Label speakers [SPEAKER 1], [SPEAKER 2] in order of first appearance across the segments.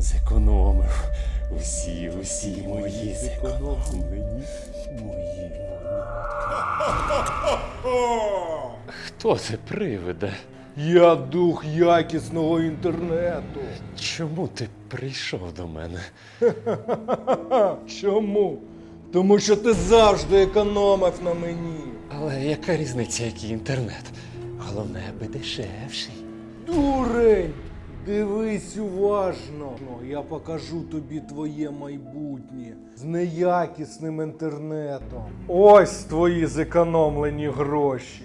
[SPEAKER 1] Зекономив. Усі, усі мої зекономлені. Мої Хто це привиде?
[SPEAKER 2] Я дух якісного інтернету.
[SPEAKER 1] Чому ти прийшов до мене?
[SPEAKER 2] Чому? Тому що ти завжди економив на мені.
[SPEAKER 1] Але яка різниця, який інтернет? Головне, аби дешевший.
[SPEAKER 2] Дурень! Дивись уважно. Ну, Я покажу тобі твоє майбутнє з неякісним інтернетом. Ось твої зекономлені гроші.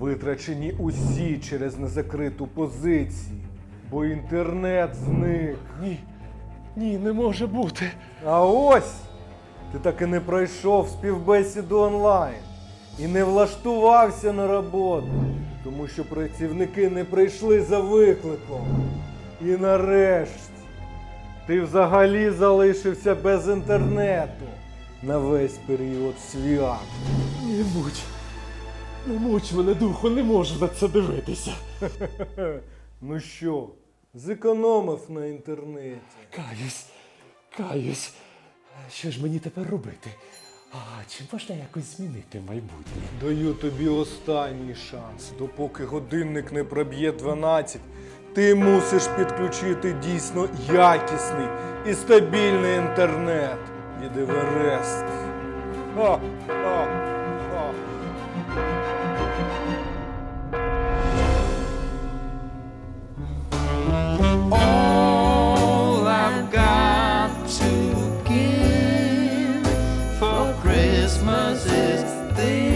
[SPEAKER 2] Витрачені усі через незакриту позицію. Бо інтернет зник.
[SPEAKER 1] Ні, ні, не може бути.
[SPEAKER 2] А ось ти так і не пройшов співбесіду онлайн і не влаштувався на роботу, тому що працівники не прийшли за викликом. І нарешті ти взагалі залишився без інтернету на весь період свят.
[SPEAKER 1] Не муч. Не муч мене духу, не можу на це дивитися.
[SPEAKER 2] Ну що, зекономив на інтернеті?
[SPEAKER 1] Каюсь, каюсь. Що ж мені тепер робити? А чи можна якось змінити майбутнє?
[SPEAKER 2] Даю тобі останній шанс. Допоки годинник не проб'є 12, ти мусиш підключити дійсно якісний і стабільний інтернет від Еверест. А, а, а. I've got to give for Christmas is this.